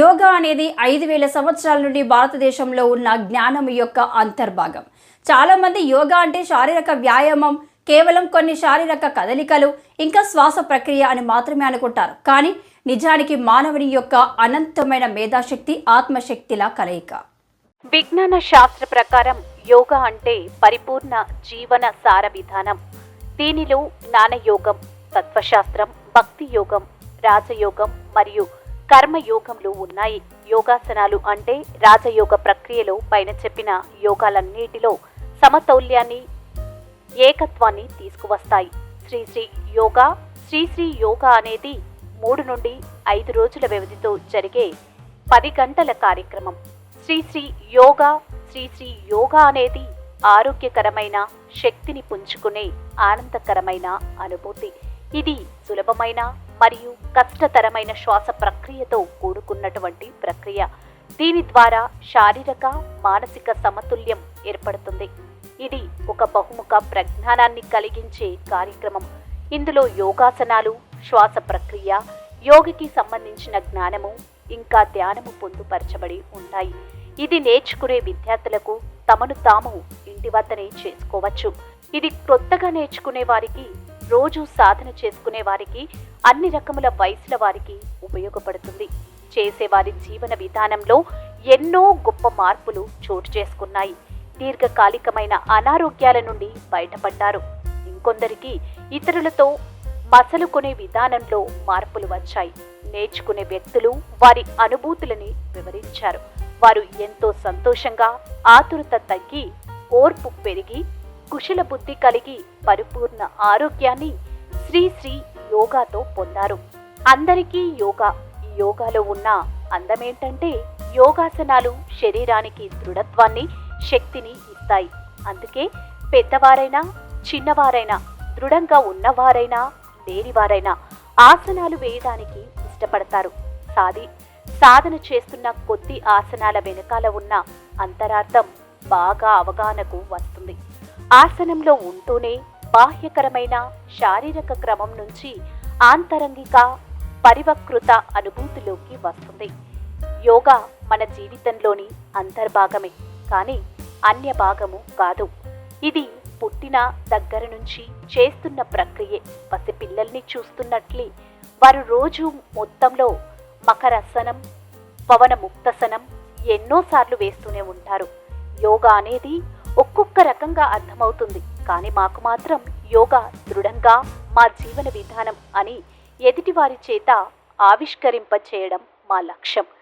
యోగా అనేది ఐదు వేల సంవత్సరాల నుండి భారతదేశంలో ఉన్న జ్ఞానం యొక్క అంతర్భాగం. చాలామంది యోగా అంటే శారీరక వ్యాయామం కేవలం కొన్ని శారీరక కదలికలు ఇంకా శ్వాస ప్రక్రియ అని మాత్రమే అనుకుంటారు. కానీ నిజానికి మానవుని యొక్క అనంతమైన మేధాశక్తి ఆత్మశక్తిలా కలయిక. విజ్ఞాన శాస్త్ర ప్రకారం యోగా అంటే పరిపూర్ణ జీవన సార విధానం. దీనిలో జ్ఞానయోగం తత్వశాస్త్రం భక్తి యోగం రాజయోగం మరియు కర్మయోగంలో ఉన్నాయి. యోగాసనాలు అంటే రాజయోగ ప్రక్రియలో పైన చెప్పిన యోగాలన్నిటిలో సమతౌల్యాన్ని ఏకత్వాన్ని తీసుకువస్తాయి. శ్రీశ్రీ యోగా శ్రీశ్రీ యోగా అనేది మూడు నుండి ఐదు రోజుల వ్యవధితో జరిగే పది గంటల కార్యక్రమం. శ్రీశ్రీ యోగా శ్రీ శ్రీ యోగా అనేది ఆరోగ్యకరమైన శక్తిని పుంజుకునే ఆనందకరమైన అనుభూతి. ఇది సులభమైన మరియు కష్టతరమైన శ్వాస ప్రక్రియతో కూడుకున్నటువంటి ప్రక్రియ. దీని ద్వారా శారీరక మానసిక సమతుల్యం ఏర్పడుతుంది. ఇది ఒక బహుముఖ ప్రజ్ఞానాన్ని కలిగించే కార్యక్రమం. ఇందులో యోగాసనాలు శ్వాస ప్రక్రియ యోగికి సంబంధించిన జ్ఞానము ఇంకా ధ్యానము పొందుపరచబడి ఉంటాయి. ఇది నేర్చుకునే విద్యార్థులకు తమను తాము ఇంటి వద్దనే చేసుకోవచ్చు. ఇది కొత్తగా నేర్చుకునే వారికి రోజు సాధన చేసుకునే వారికి అన్ని రకముల వయసుల వారికి ఉపయోగపడుతుంది. చేసేవారి జీవన విధానంలో ఎన్నో గొప్ప మార్పులు చోటు చేసుకున్నాయి. దీర్ఘకాలికమైన అనారోగ్యాల నుండి బయటపడ్డారు. ఇంకొందరికి ఇతరులతో మసలుకునే విధానంలో మార్పులు వచ్చాయి. నేర్చుకునే వ్యక్తులు వారి అనుభూతులని వివరించారు. వారు ఎంతో సంతోషంగా ఆతురత తగ్గి ఓర్పు పెరిగి కుశల బుద్ధి కలిగి పరిపూర్ణ ఆరోగ్యాన్ని శ్రీ శ్రీ యోగాతో పొందారు. అందరికీ యోగా ఈ యోగాలో ఉన్న అందమేంటంటే యోగాసనాలు శరీరానికి దృఢత్వాన్ని శక్తిని ఇస్తాయి. అందుకే పెద్దవారైనా చిన్నవారైనా దృఢంగా ఉన్నవారైనా లేనివారైనా ఆసనాలు వేయడానికి ఇష్టపడతారు. సాధి సాధన చేస్తున్న కొద్ది ఆసనాల వెనకాల ఉన్న అంతరార్థం బాగా అవగాహనకు వస్తుంది. ఆసనంలో ఉంటూనే బాహ్యకరమైన శారీరక క్రమం నుంచి ఆంతరంగిక పరివకృత అనుభూతిలోకి వస్తుంది. యోగా మన జీవితంలోని అంతర్భాగమే కానీ అన్య భాగము కాదు. ఇది పుట్టిన దగ్గర నుంచి చేస్తున్న ప్రక్రియే. పసిపిల్లల్ని చూస్తున్నట్లే వారు రోజు మొత్తంలో మకరసనం పవన ముక్తసనం ఎన్నోసార్లు వేస్తూనే ఉంటారు. యోగా అనేది ఒక్కొక్క రకంగా అర్థమవుతుంది. కానీ మాకు మాత్రం యోగా దృఢంగా మా జీవన విధానం అని ఎదుటివారి చేత ఆవిష్కరింప చేయడం మా లక్ష్యం.